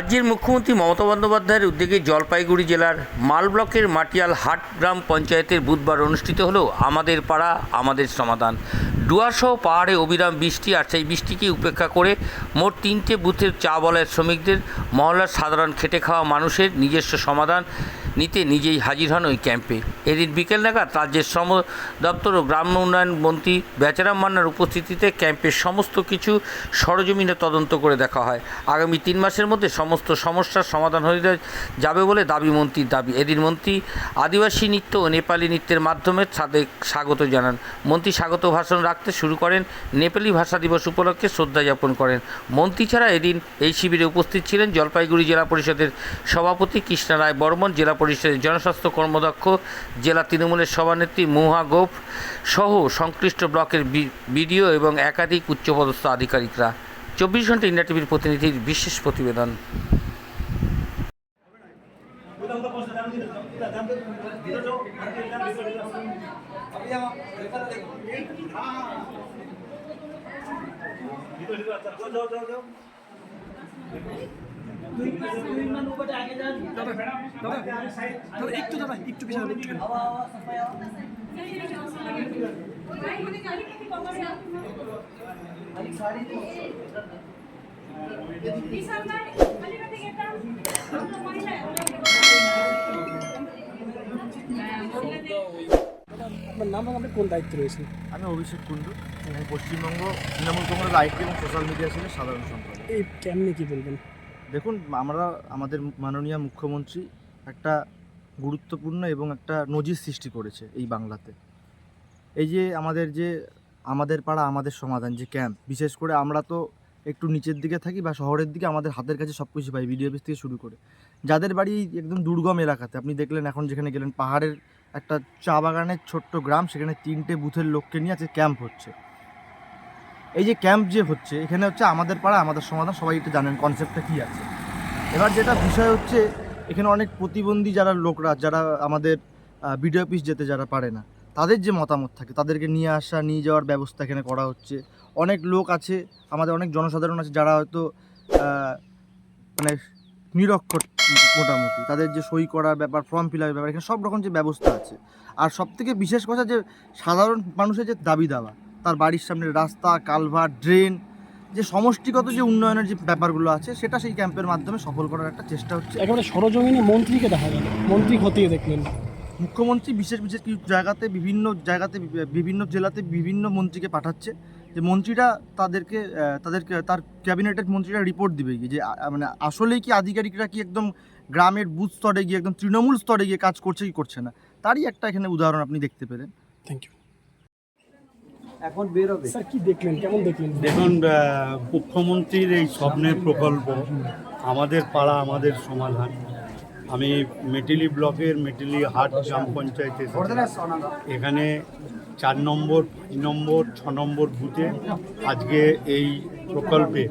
রাজ্যের মুখ্যমন্ত্রী মমতা বন্দ্যোপাধ্যায়ের উদ্যোগে জলপাইগুড়ি জেলার মাল ব্লকের মাটিয়াল হাট গ্রাম পঞ্চায়েতের বুধবার অনুষ্ঠিত হল আমাদের পাড়া, আমাদের সমাধান। ডুয়ারসহ পাহাড়ে অবিরাম বৃষ্টি আর সেই বৃষ্টিকে উপেক্ষা করে মোট তিনটে বুথের চা বলয়ের শ্রমিকদের মহল্লার সাধারণ খেটে খাওয়া মানুষের নিজস্ব সমাধান নিতে নিজেই হাজির হন ওই ক্যাম্পে। এদিন বিকেল নাগাদ রাজ্যের শ্রম দপ্তর ও গ্রাম্য উন্নয়ন মন্ত্রী বেচারাম মান্নার উপস্থিতিতে ক্যাম্পের সমস্ত কিছু সরজমিনে তদন্ত করে দেখা হয়। আগামী তিন মাসের মধ্যে সমস্ত সমস্যার সমাধান হয়ে যাবে বলে দাবি মন্ত্রীর দাবি। এদিন মন্ত্রী আদিবাসী নৃত্য ও নেপালি নৃত্যের মাধ্যমে স্বাগত জানান। মন্ত্রী স্বাগত ভাষণ রাখতে শুরু করেন। নেপালি ভাষা দিবস উপলক্ষে শ্রদ্ধা জ্ঞাপন করেন। মন্ত্রী ছাড়া এদিন এই শিবিরে উপস্থিত ছিলেন জলপাইগুড়ি জেলা পরিষদের সভাপতি কৃষ্ণা রায় বর্মন, জেলা পরিষদের জনস্বাস্থ্য কর্মদক্ষ জেলা তৃণমূলের সভানেত্রী মুহা গোপ সহ সংশ্লিষ্ট ব্লকের বিডিও এবং একাধিক উচ্চপদস্থ আধিকারিকরা। চব্বিশ ঘণ্টা ইন্ডিয়া টিভির প্রতিনিধির বিশেষ প্রতিবেদন। দাদা একটু দাদা একটু পিছনে একটু আপনার নাম এবং আপনি কোন দায়িত্বে রয়েছেন? আমি অভিষেক কুণ্ডু। আমি পশ্চিমবঙ্গ তৃণমূল কংগ্রেস আইটি এবং সোশ্যাল মিডিয়া সেলের সাধারণ সম্পাদক। এই কেমনি কি বলবেন? দেখুন আমরা আমাদের মাননীয় মুখ্যমন্ত্রী একটা গুরুত্বপূর্ণ এবং একটা নজির সৃষ্টি করেছে এই বাংলাতে। এই যে আমাদের যে আমাদের পাড়া আমাদের সমাধান যে ক্যাম্প বিশেষ করে আমরা তো একটু নিচের দিকে থাকি বা শহরের দিকে আমাদের হাতের কাছে সব কিছু পাই বিডিও অফিস থেকে শুরু করে। যাদের বাড়ি একদম দুর্গম এলাকাতে আপনি দেখলেন এখন যেখানে গেলেন পাহাড়ের একটা চা বাগানের ছোট্ট গ্রাম, সেখানে তিনটে বুথের লোককে নিয়ে আজকে ক্যাম্প হচ্ছে। এই যে ক্যাম্প যে হচ্ছে, এখানে হচ্ছে আমাদের পাড়া, আমাদের সমাধান, সবাই একটু জানেন কনসেপ্টটা কী আছে। এবার যেটা বিষয় হচ্ছে, এখানে অনেক প্রতিবন্ধী যারা লোকরা, যারা আমাদের বিডিও অফিস যেতে যারা পারে না, তাদের যে মতামত থাকে, তাদেরকে নিয়ে আসা, নিয়ে যাওয়ার ব্যবস্থা এখানে করা হচ্ছে। অনেক লোক আছে, আমাদের অনেক জনসাধারণ আছে, যারা হয়তো মানে নিরক্ষর মোটামুটি। তাদের যে সই করার ব্যাপার ফর্ম ফিল আপের ব্যাপার এখানে সব রকম যে ব্যবস্থা আছে। আর সব থেকে বিশেষ কথা যে সাধারণ মানুষের যে দাবি দাওয়া তার বাড়ির সামনে রাস্তা কালভার ড্রেন যে সমষ্টিগত যে উন্নয়নের যে ব্যাপারগুলো আছে সেটা সেই ক্যাম্পের মাধ্যমে সফল করার একটা চেষ্টা হচ্ছে। একেবারে সরজমিনে মন্ত্রীকে দেখা গেল। মন্ত্রী খতিয়ে দেখলেন। মুখ্যমন্ত্রী বিশেষ বিশেষ কিছু জায়গাতে বিভিন্ন জায়গাতে বিভিন্ন জেলাতে বিভিন্ন মন্ত্রীকে পাঠাচ্ছে। যে মন্ত্রীরা তাদেরকে তাদেরকে তার ক্যাবিনেটের মন্ত্রীরা রিপোর্ট দিবে কি যে মানে আসলেই কি আধিকারিকরা কি একদম গ্রামের বুথ স্তরে গিয়ে একদম তৃণমূল স্তরে গিয়ে কাজ করছে কি করছে না? তারই একটা এখানে উদাহরণ আপনি দেখতে পেলেন। থ্যাংক ইউ এখন বেরোবে স্যার কি দেখলেন? কেমন দেখলেন? দেখুন মুখ্যমন্ত্রীর এই স্বপ্নের প্রকল্প আমাদের পাড়া আমাদের সমাধান। আমি মেটিলি ব্লকের মেটিলি হাট গ্রাম পঞ্চায়েতে এখানে চার নম্বর, পাঁচ নম্বর, ছ নম্বর বুথে আজকে এই প্রকল্পে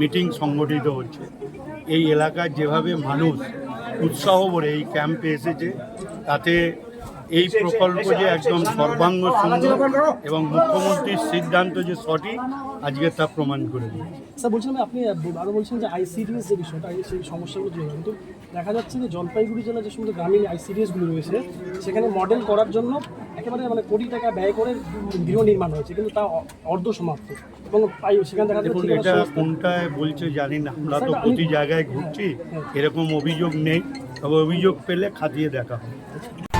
মিটিং সংগঠিত হচ্ছে। এই এলাকার যেভাবে মানুষ উৎসাহ ভরে এই ক্যাম্পে এসেছে, তাতে এই প্রকল্প যে একদম সর্বাঙ্গ সুন্দর এবং মুখ্যমন্ত্রীর সিদ্ধান্ত যে সঠিক আজকে তা প্রমাণ করে দিয়েছে স্যার বলছিলাম আপনি আরও বলছেন যে আইসিডিএস যে বিষয়টা সেই সমস্যাগুলো যে কিন্তু দেখা যাচ্ছে যে জলপাইগুড়ি জেলার যে সমস্ত গ্রামীণ আইসিডিএসগুলো রয়েছে সেখানে মডেল করার জন্য একেবারে মানে কোটি টাকা ব্যয় করে গৃহ নির্মাণ হয়েছে কিন্তু তা অর্ধ সমাপ্ত। এবং সেখানে দেখা দেখুন এটা কোনটায় বলছে জানি না আমরা তো প্রতি জায়গায় ঘুরছি এরকম অভিযোগ নেই তবে অভিযোগ পেলে খাতিয়ে দেখা হবে।